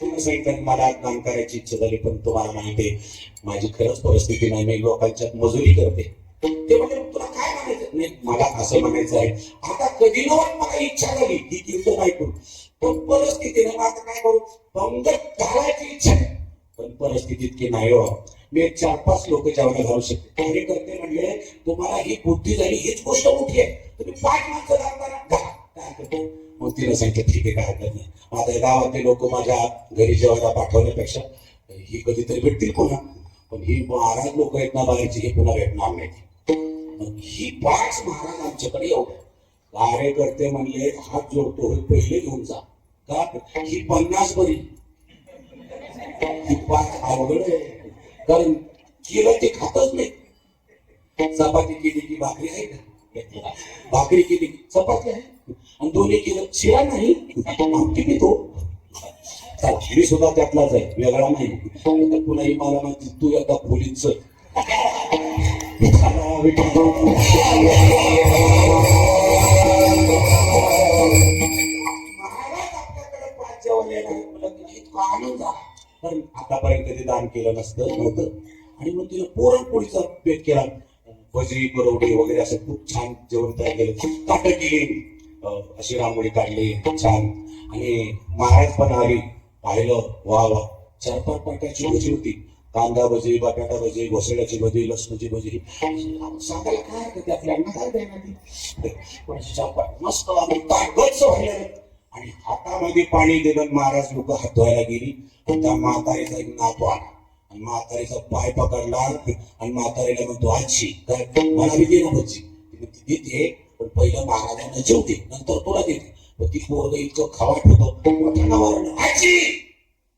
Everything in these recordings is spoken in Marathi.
तुम्ही सांगितलं मला काम करायची इच्छा झाली पण तुम्हाला माहिती आहे माझी खरंच परिस्थिती नाही मी लोकांच्यात मजुरी करते. ते म्हणजे तुला काय म्हणायचं? नाही मला असं म्हणायचं आहे. आता कधी नव्हत मला इच्छा झाली ही कीर्तन ऐकून पण परिस्थितीने मग आता काय करू? पंगत घालायची इच्छा आहे. पण परिस्थिती इतकी नाही हो. मी एक चार पाच लोक जेवढे घालू शकते. कार्यकर्ते म्हणले तुम्हाला ही बुद्धी झाली हीच गोष्ट मोठी आहे. तुम्ही पाच माणसं घालताना घाला काय करतो? मग सांगितलं ठीक आहे काय हरकत नाही माझ्या गावातले लोक माझ्या घरी जेवायला पाठवण्यापेक्षा ही कधीतरी भेटतील पुन्हा. पण ही महाराज लोक आहेत ना बघायची हे पुन्हा भेटणार नाही मग ही पाच महाराज आमच्याकडे येऊ कार्यकर्ते म्हणले हात जोडतो हे पहिले घेऊन जा. का? ही पन्नास बरी. ही पाच अवघड आहे. कारण केलं ते खातच नाही. चपाती केली की भाकरी आहे का? भाकरी केली की चपाती आहे. आणि दोन्ही केलं शिवाय नाही आपण माहिती घेतो मी सुद्धा त्यातलाच आहे वेगळा नाही. तर पुन्हा मला म्हणते तू एकदा पोलीस आतापर्यंत कधी दान केलं नसतं नव्हतं. आणि मग तिला पुरणपोळीचा उपयोग केला. भजी बरोवडी वगैरे असं खूप छान जेवण तयार केलं. ताटं केली. अशी रांगोळी काढली. छान. आणि महाराज पण आली. पाहिलं. वा वा. चार पाच प्रकारची भजी होती. कांदा भजी बटाटा भजी घोसळ्याची भजी लसणाची भजी. सांगायला काय हरकत आपल्याला? काय देणार मस्त आम्ही आणि हातामध्ये पाणी दिलं महाराज लोक हात धुवायला गेली. त्या म्हातारीचा एक नातू आला. आणि म्हातारीचा पाय पकडला. आणि म्हातारीला म्हणतो आजी काय? मला बी दे ना भजी तिथे पण पहिलं महाराजांना जेवते नंतर तुला देते पण ती पोरग इतकं खावाट होतो मोठ्यानं वारण आजी!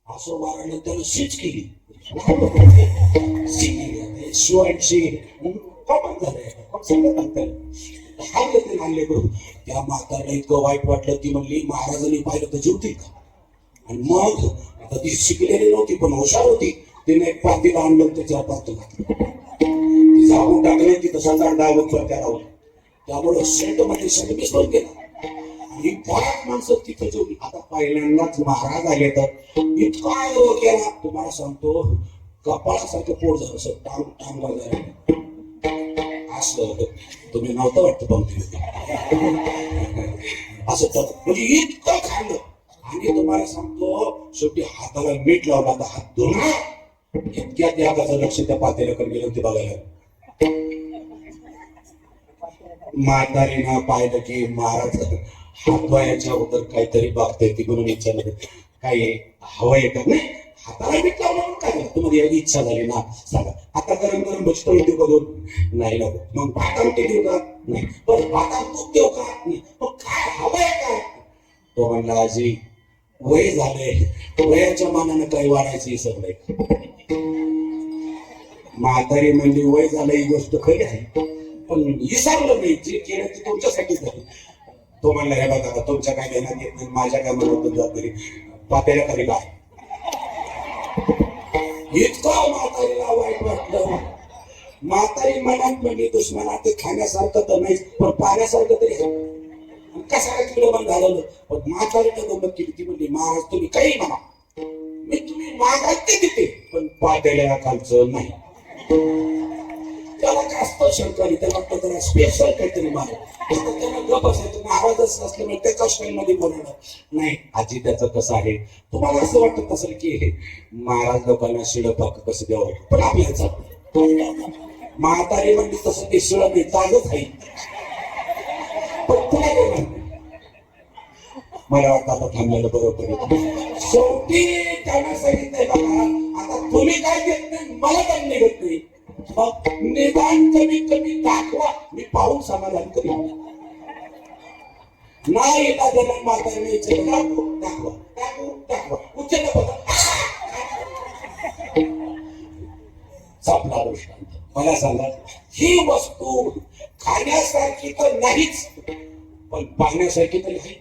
असं वारणं त्यानं शीच केली. शिवायची कॉमन झालंय. त्या म्हातारला इतकं वाईट वाटलं ती म्हणली महाराजांनी पाहिलं तर जेवतील का आणि मग आता ती शिकलेली नव्हती पण हुशार होती. तिने एक पातीला आणलं त्याच्या पात्र घातलं. ती झाकून टाकले ती तसाच त्या लावलं त्यामुळे सेंटमध्ये सेंट गेला आणि बऱ्याच माणसं तिथे जेवली आता पहिल्यांदाच महाराज आले तर इतका आग्रह केला. तुम्हाला सांगतो कपाळासारखं पोट झालं असं टांग टांग वाजायला असं तुम्ही नव्हतं वाटतं पंक्ती असं तर म्हणजे इतकं खाल्लं. आणि तुम्हाला सांगतो शेवटी हाताला मीठ लावला आता हात धुणं इतक्या त्यागाचं लक्ष त्या पातेल्याकडे गेलं ते बघायला. म्हातारीनं पाहिलं की महाराज हातवायाच्या अगोदर काहीतरी बघते तिकडून म्हणून विचारलं काय हवंय का? नाही हाताला मीठ लावलं म्हणून काय? तुम्हाला एवढी इच्छा झाली ना? सांगा. आता गरम गरम बसतो देऊ का दोन नाही नको मग भात आमटी देऊ का? नाही. पण भात आमटूक देऊ का? नाही. मग काय हवंय काय? तो म्हणला आजी वय झालंय. तो वयाच्या मानानं काही वाढायचं हे सगळं. म्हातारी म्हणजे वय झालं ही गोष्ट खरी आहे. पण हे सांगलं मी जे केलं ते तुमच्यासाठीच झालं. तो म्हणला हे बघा तुमच्या काय घेण्यात येत नाही माझ्या काय मनात जात तरी पातेल्या खाली काय इतकं म्हातारीला वाईट वाटलं. म्हातारी मनात म्हणजे दुश्मना ते खाण्यासारखं तर नाही पण पाण्यासारखं तरी आहे. तिकडे पण घालवलं पण म्हातारीने गंमत केली. ती म्हणली महाराज तुम्ही काही म्हणा. मी तुम्ही मागायचे तिथे पण पातेल्या खालचं नाही. त्याला जास्त शंका आली त्याला वाटतं त्याला स्पेशल काहीतरी मार त्याला गप असायचं महाराजच असल्यामुळे त्याच्या स्टाईल मध्ये बोलणार नाही आजी त्याचं कसं आहे? तुम्हाला असं वाटत असेल की हे महाराज लोकांना शिळ पाक कसं द्यावं? पण आपल्याच म्हातारी म्हणजे तसं ते शिळ नाही ताजच आहे. पण तुला काय मला वाटतं आता थांबलेलं बरं पडेल शेवटी त्यानं सांगितलंय आता तुम्ही काय देत नाही मला काय निघत नाही. मग निदान कमी कमी दाखवा? मी पाहून समाधान करीन नाही येता जन्म माताने विचारलं दाखव दाखवा दाखव दाखवा. उच्च संपला दृष्टांत. मला सांगा ही वस्तू खाण्यासारखी तर नाहीच पण पाहण्यासारखी तरी आहे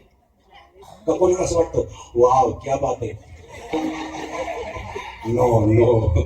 का कोणाला असं वाटतं? वाव क्या बात आहे. No no